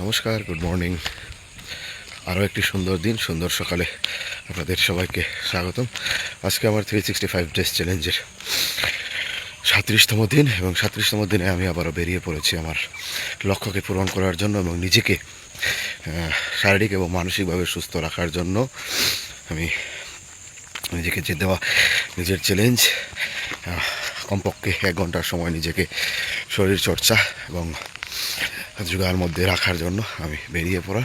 নমস্কার good morning আরও একটি সুন্দর দিন, সুন্দর সকালে আপনাদের সবাইকে স্বাগতম। আজকে আমার থ্রি সিক্সটি ফাইভ ডেজ চ্যালেঞ্জের সাঁত্রিশতম দিন এবং সাঁত্রিশতম দিনে আমি আবারও বেরিয়ে পড়েছি আমার লক্ষ্যকে পূরণ করার জন্য এবং নিজেকে শারীরিক এবং মানসিকভাবে সুস্থ রাখার জন্য আমি নিজেকে যে দেওয়া নিজের চ্যালেঞ্জ কমপক্ষে এক ঘণ্টার সময় নিজেকে শরীর চর্চা এবং যোগার মধ্যে রাখার জন্য আমি বেরিয়ে পড়া।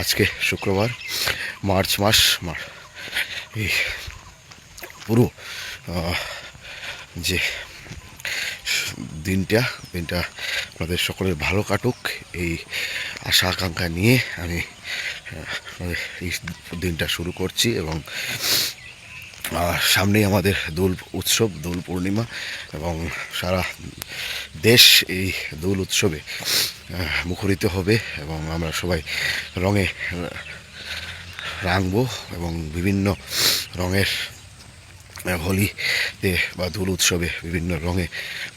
আজকে শুক্রবার, মার্চ মাস এই পুরো যে দিনটা দিনটা আপনাদের সকলের ভালো কাটুক, এই আশা আকাঙ্ক্ষা নিয়ে আমি এই দিনটা শুরু করছি এবং সামনেই আমাদের দোল উৎসব দোল পূর্ণিমা এবং সারা দেশ এই দোল উৎসবে মুখরিত হবে এবং আমরা সবাই রঙে রাঙবো এবং বিভিন্ন রঙের হোলিতে বা দোল উৎসবে বিভিন্ন রঙে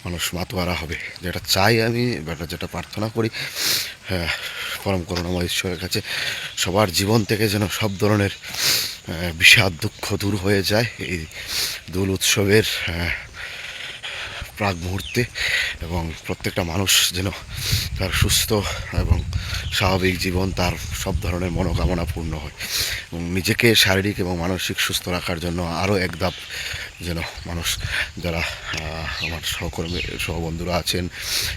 মানুষ মাতোয়ারা হবে। যেটা চাই আমি বা যেটা প্রার্থনা করি আহ, পরম করুণাময় ঈশ্বরের কাছে সবার জীবন থেকে যেন সব ধরনের বিষাদ দুঃখ দূর হয়ে যায় এই দোল উৎসবের প্রাক মুহূর্তে এবং প্রত্যেকটা মানুষ যেন তার সুস্থ এবং স্বাভাবিক জীবন তার সব ধরনের মনোকামনা পূর্ণ হয় এবং নিজেকে শারীরিক এবং মানসিক সুস্থ রাখার জন্য আরও এক ধাপ যেন মানুষ যারা আমার সহকর্মী, সহবন্ধুরা আছেন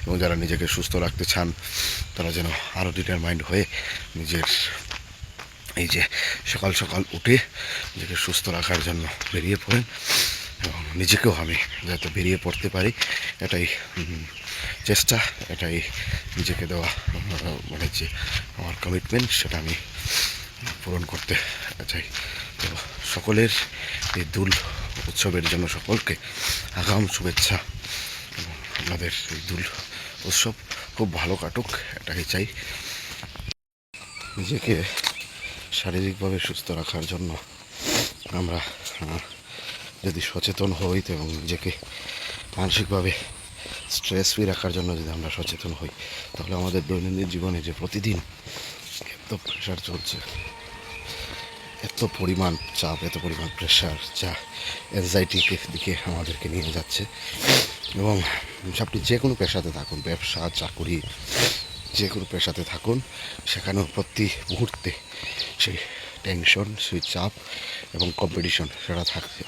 এবং যারা নিজেকে সুস্থ রাখতে চান, তারা যেন আরও ডিটারমাইন্ড হয়ে নিজের এই যে সকাল সকাল উঠে নিজেকে সুস্থ রাখার জন্য বেরিয়ে পড়েন এবং নিজেকেও আমি যাতে বেরিয়ে পড়তে পারি, এটাই চেষ্টা, এটাই নিজেকে দেওয়া মানে যে আমার কমিটমেন্ট সেটা আমি পূরণ করতে চাই। তো সকলের এই দুল উৎসবের জন্য সকলকে আগাম শুভেচ্ছা। এবং আপনাদের এই দুল উৎসব খুব ভালো কাটুক, এটাই চাই। নিজেকে শারীরিকভাবে সুস্থ রাখার জন্য আমরা যদি সচেতন হই এবং নিজেকে মানসিকভাবে স্ট্রেস ফ্রি রাখার জন্য যদি আমরা সচেতন হই, তাহলে আমাদের দৈনন্দিন জীবনে যে প্রতিদিন এত প্রেশার চলছে, এত পরিমাণ চাপ, এত পরিমাণ প্রেশার যা অ্যাংজাইটিকে দিকে আমাদেরকে নিয়ে যাচ্ছে এবং আপনি যে কোনো পেশাতে থাকুন, ব্যবসা, চাকুরি যে কোনো পেশাতে থাকুন, সেখানেও প্রতি মুহূর্তে সেই টেনশন সেই চাপ এবং কম্পিটিশন সেটা থাকছে।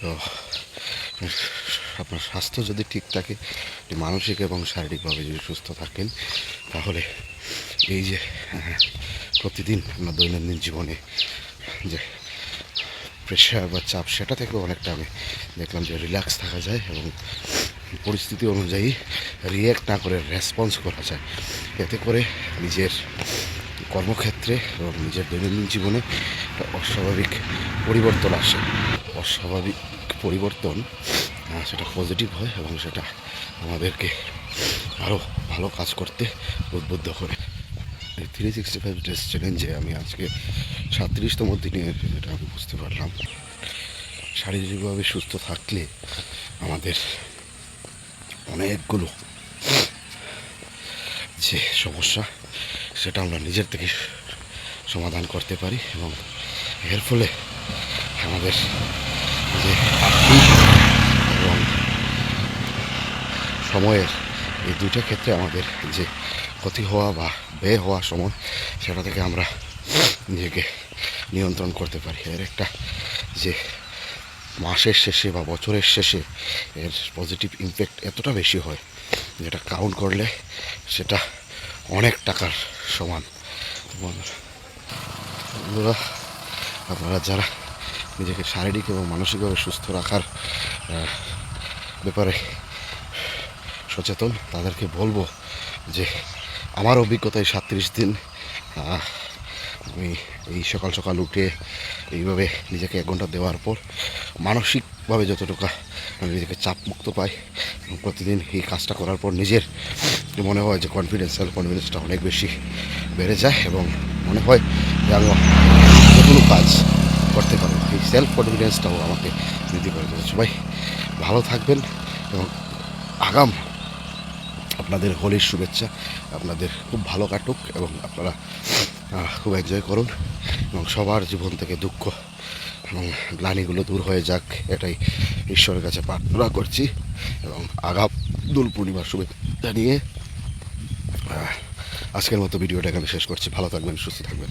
তো, আপনার স্বাস্থ্য যদি ঠিক থাকে মানসিক এবং শারীরিকভাবে যদি সুস্থ থাকেন, তাহলে এই যে প্রতিদিন আপনার দৈনন্দিন জীবনে যে প্রেশার বা চাপ, সেটা থেকে অনেকটা আমি দেখলাম যে রিল্যাক্স থাকা যায় এবং পরিস্থিতি অনুযায়ী রিয়্যাক্ট না করে রেসপন্স করা যায়। এতে করে নিজের কর্মক্ষেত্রে এবং নিজের দৈনন্দিন জীবনে একটা অস্বাভাবিক পরিবর্তন আসে। অস্বাভাবিক পরিবর্তন সেটা পজিটিভ হয় এবং সেটা আমাদেরকে আরও ভালো কাজ করতে উদ্বুদ্ধ করে। থ্রি সিক্সটি ফাইভ ডেজ চ্যালেঞ্জে আমি আজকে সাতত্রিশতম দিনে যেটা আমি বুঝতে পারলাম, শারীরিকভাবে সুস্থ থাকলে আমাদের অনেকগুলো। যে সমস্যা, সেটা আমরা নিজের থেকে সমাধান করতে পারি এবং এর ফলে আমাদের যে এবং সময়ের এই দুইটা ক্ষেত্রে আমাদের যে ক্ষতি হওয়া বা ব্যয় হওয়া সময়, সেটা থেকে আমরা নিজেকে নিয়ন্ত্রণ করতে পারি। এর একটা যে মাসের শেষে বা বছরের শেষে এর পজিটিভ ইমপ্যাক্ট এতটা বেশি হয়, যেটা কাউন্ট করলে সেটা অনেক টাকার সমান। আপনারা যারা নিজেকে শারীরিক এবং মানসিকভাবে সুস্থ রাখার ব্যাপারে সচেতন, তাদেরকে বলব যে আমার অভিজ্ঞতায় সাতত্রিশ দিন আমি এই সকাল সকাল উঠে এইভাবে নিজেকে এক ঘণ্টা দেওয়ার পর মানসিকভাবে যতটুকু আমি নিজেকে চাপমুক্ত পাই প্রতিদিন এই কাজটা করার পর নিজের মনে হয় যে কনফিডেন্স সেলফ কনফিডেন্সটা অনেক বেশি বেড়ে যায় এবং মনে হয় যে আমি যে কোনো কাজ করতে পারব। এই সেলফ কনফিডেন্সটাও আমাকে বৃদ্ধি করে দেবে। সবাই ভালো থাকবেন এবং আগাম আপনাদের হোলির শুভেচ্ছা। আপনাদের খুব ভালো কাটুক এবং আপনারা খুব এনজয় করুন এবং সবার জীবন থেকে দুঃখ এবং গ্লানিগুলো দূর হয়ে যাক, এটাই ঈশ্বরের কাছে প্রার্থনা করছি এবং আগাম দোল পূর্ণিমার শুভেচ্ছা নিয়ে আজকের মতো ভিডিওটা এখানে শেষ করছি। ভালো থাকবেন, সুস্থ থাকবেন।